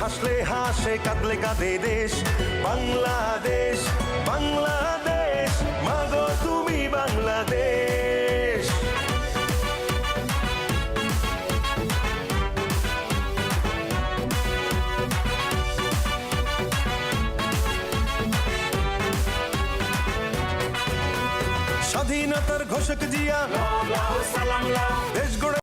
হাসলে হাসে কাঁদলে কাঁদে দেশ। বাংলাদেশ বাংলাদেশ মাগো তুমি বাংলাদেশ। স্বাধীনতার ঘোষক জিয়া সালাম। দেশ গড়ে